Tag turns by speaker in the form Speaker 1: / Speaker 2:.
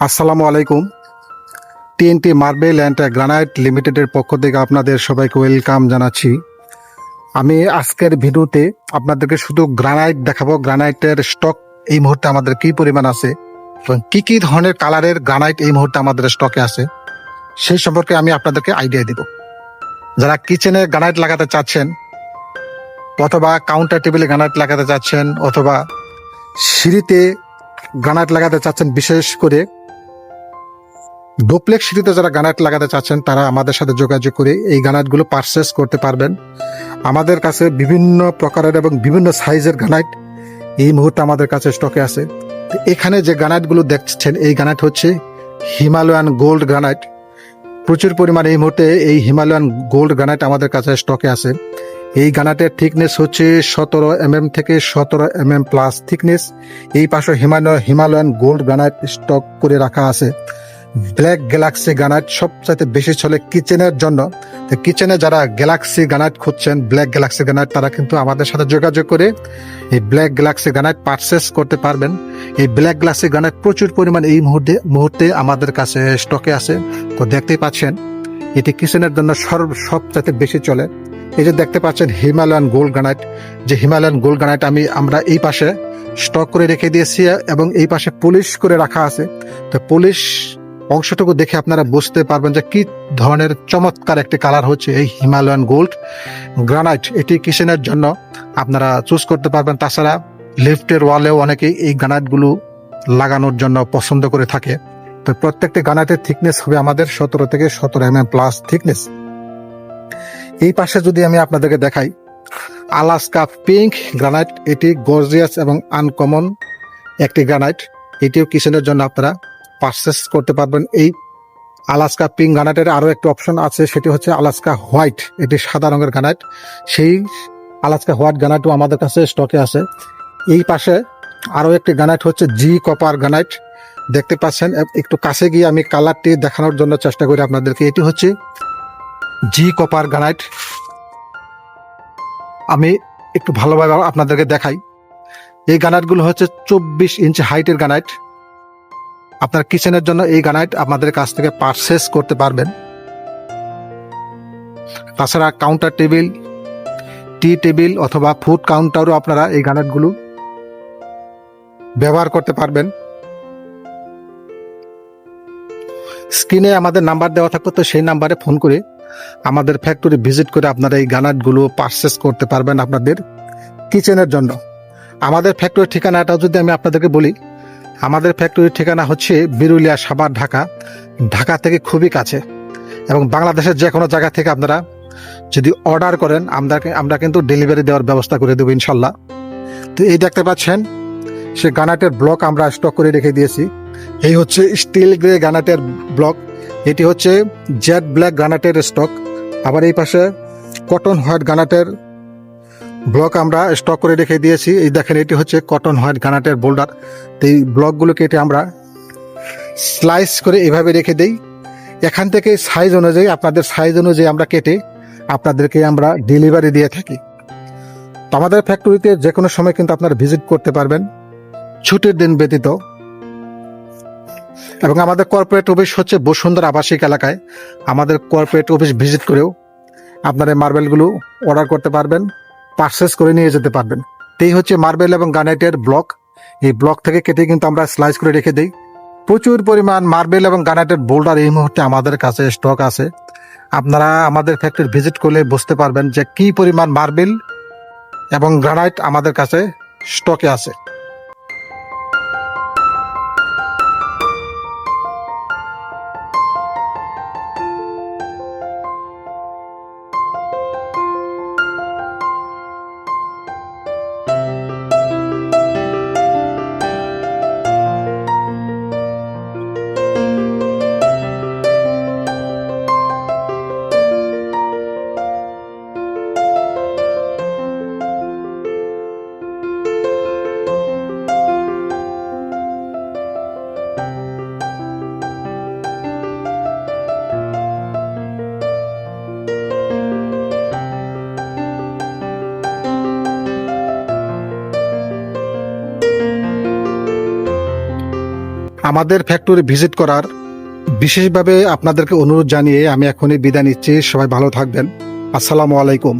Speaker 1: আসসালামু আলাইকুম। TNT marble and granite লিমিটেডের পক্ষ থেকে আপনাদের সবাইকে ওয়েলকাম জানাচ্ছি। আমি আজকের ভিডিওতে আপনাদেরকে শুধু গ্রানাইট দেখাবো। গ্রানাইটের স্টক এই মুহূর্তে আমাদের কি পরিমাণ আছে এবং কি কি ধরনের কালারের গ্রানাইট এই মুহূর্তে আমাদের স্টকে আছে সেই সম্পর্কে আমি আপনাদেরকে আইডিয়া দিব। যারা কিচেনে গ্রানাইট লাগাতে চাচ্ছেন, অথবা কাউন্টার টেবিলে গ্রানাইট লাগাতে চাচ্ছেন, অথবা সিঁড়িতে গ্রানাইট লাগাতে চাচ্ছেন, বিশেষ করে ডোপ্লেক্স সিঁড়িতে যারা গ্রানাইট লাগাতে চাচ্ছেন, তারা আমাদের সাথে যোগাযোগ করে এই গ্রানাইটগুলো পারচেস করতে পারবেন। আমাদের কাছে বিভিন্ন প্রকারের এবং বিভিন্ন সাইজের গানাইট এই মুহূর্তে আমাদের কাছে স্টকে আছে। এখানে যে গানাইটগুলো দেখছেন, এই গানাইট হচ্ছে হিমালয়ান গোল্ড গ্রানাইট প্রচুর পরিমাণে এই মুহূর্তে এই হিমালয়ান গোল্ড গ্রানাইট আমাদের কাছে স্টকে আছে। এই গ্রানাইটের থিকনেস হচ্ছে সতেরো এম থেকে সতেরো এম এম প্লাস থিকনেস এই পাশে Himalaya Himalayan gold granite stock করে রাখা আছে। ব্ল্যাক গ্যালাক্সি গ্রানাইট সবচাইতে বেশি চলে কিচেনের জন্য। তো কিচেনে যারা গ্যালাক্সি গ্রানাইট খুঁজছেন, ব্ল্যাক গ্যালাক্সি গ্রানাইট তারা কিন্তু আমাদের সাথে যোগাযোগ করে এই ব্ল্যাক গ্যালাক্সি গ্রানাইট পারচেস করতে পারবেন। এই ব্ল্যাক গ্যালাক্সি গ্রানাইট প্রচুর পরিমাণ এই মুহূর্তে মুহূর্তে আমাদের কাছে স্টকে আছে। তো দেখতেই পাচ্ছেন, এটি কিচেনের জন্য সর্ব, সবচাইতে বেশি চলে। এই যে দেখতে পাচ্ছেন হিমালয়ান গোল্ড গ্রানাইট যে হিমালয়ান গোল্ড গ্রানাইট আমি, আমরা এই পাশে স্টক করে রেখে দিয়েছি এবং এই পাশে পুলিশ করে রাখা আছে। তো পলিশ অংশটুকু দেখে আপনারা বুঝতে পারবেন যে কি ধরনের চমৎকার একটি কালার হচ্ছে এই হিমালয়ান গোল্ড। গ্রানাইট, এটি কিচেনের জন্য? আপনারা চুজ করতে পারবেন। তাছাড়া লিফটের ওয়ালেও অনেকেই এই গ্রানাইটগুলো লাগানোর জন্য পছন্দ করে থাকে। তো প্রত্যেকটি গ্রানাইটের থিকনেস হবে আমাদের সতেরো থেকে সতেরো এম এম প্লাস থিকনেস এই পাশে যদি আমি আপনাদেরকে দেখাই, আলাস্কা পিঙ্ক গ্রানাইট, এটি গর্জিয়াস এবং আনকমন একটি গ্রানাইট। এটিও কিচেনের জন্য আপনারা পারচেস করতে পারবেন। এই আলাস্কা পিঙ্ক গ্রানাইটের আরও একটি অপশন আছে, সেটি হচ্ছে আলাস্কা হোয়াইট। এটি সাদা রঙের গানাইট সেই আলাস্কা হোয়াইট গানাইটও আমাদের কাছে স্টকে আছে। এই পাশে আরও একটি গানাইট হচ্ছে জি কপার গানাইট দেখতে পাচ্ছেন একটু কাছে গিয়ে আমি কালারটি দেখানোর জন্য চেষ্টা করি আপনাদেরকে। এটি হচ্ছে জি কপার গ্রানাইট আমি একটু ভালোভাবে আপনাদেরকে দেখাই। এই গ্রানাইটগুলো হচ্ছে চব্বিশ ইঞ্চি হাইটের গ্রানাইট আপনার কিচেনের জন্য এই গ্রানাইট আপনাদের কাছ থেকে পারচেস করতে পারবেন। তাছাড়া কাউন্টার টেবিল টি টেবিল অথবা ফুড কাউন্টারও আপনারা এই গ্রানাইটগুলো ব্যবহার করতে পারবেন। স্ক্রিনে আমাদের নাম্বার দেওয়া থাকবে, তো সেই নাম্বারে ফোন করে আমাদের ফ্যাক্টরি ভিজিট করে আপনারা এই গ্রানাইটগুলো পারচেস করতে পারবেন আপনাদের কিচেনের জন্য। আমাদের ফ্যাক্টরির ঠিকানাটা যদি আমি আপনাদেরকে বলি আমাদের ফ্যাক্টরির ঠিকানা হচ্ছে বিরুলিয়া সাবার ঢাকা ঢাকা থেকে খুবই কাছে। এবং বাংলাদেশের যে কোনো জায়গা থেকে আপনারা যদি অর্ডার করেন আমরা আমরা কিন্তু ডেলিভারি দেওয়ার ব্যবস্থা করে দেবো ইনশাল্লাহ। তো এই দেখতে পাচ্ছেন, সে গানাটের ব্লক আমরা স্টক করে রেখে দিয়েছি। এই হচ্ছে স্টিল গ্রে গানাটের ব্লক এটি হচ্ছে জেড ব্ল্যাক গ্রানাইটের স্টক আবার এই পাশে কটন হোয়াইট গ্রানাইটের ব্লক আমরা স্টক করে রেখে দিয়েছি। এই দেখেন, এটি হচ্ছে কটন হোয়াইট গ্রানাইটের বোল্ডার তো এই ব্লকগুলো কেটে আমরা স্লাইস করে এভাবে রেখে দেই। এখান থেকে সাইজ অনুযায়ী, আপনাদের সাইজ অনুযায়ী আমরা কেটে আপনাদেরকে আমরা ডেলিভারি দিয়ে থাকি। তো আমাদের ফ্যাক্টরিতে যে কোনো সময় কিন্তু আপনারা ভিজিট করতে পারবেন, ছুটির দিন ব্যতীত। এবং আমাদের কর্পোরেট অফিস হচ্ছে বসুন্ধরা আবাসিক এলাকায়। আমাদের কর্পোরেট অফিস ভিজিট করেও আপনারা মার্বেলগুলো অর্ডার করতে পারবেন। পারচেস করে নিয়ে যেতে পারবেন। এই হচ্ছে মার্বেল এবং গ্রানাইটের ব্লক এই ব্লক থেকে কেটে কিন্তু আমরা স্লাইস করে রেখে দিই। প্রচুর পরিমাণ মার্বেল এবং গ্রানাইটের বোল্ডার এই মুহূর্তে আমাদের কাছে স্টক আছে। আপনারা আমাদের ফ্যাক্টরি ভিজিট করলে বুঝতে পারবেন যে কি পরিমাণ মার্বেল এবং গ্রানাইট আমাদের কাছে স্টকে আছে। আমাদের ফ্যাক্টরি ভিজিট করার বিশেষভাবে আপনাদেরকে অনুরোধ জানিয়ে আমি এখনই বিদায় নিচ্ছি। সবাই ভালো থাকবেন। আসসালামু আলাইকুম।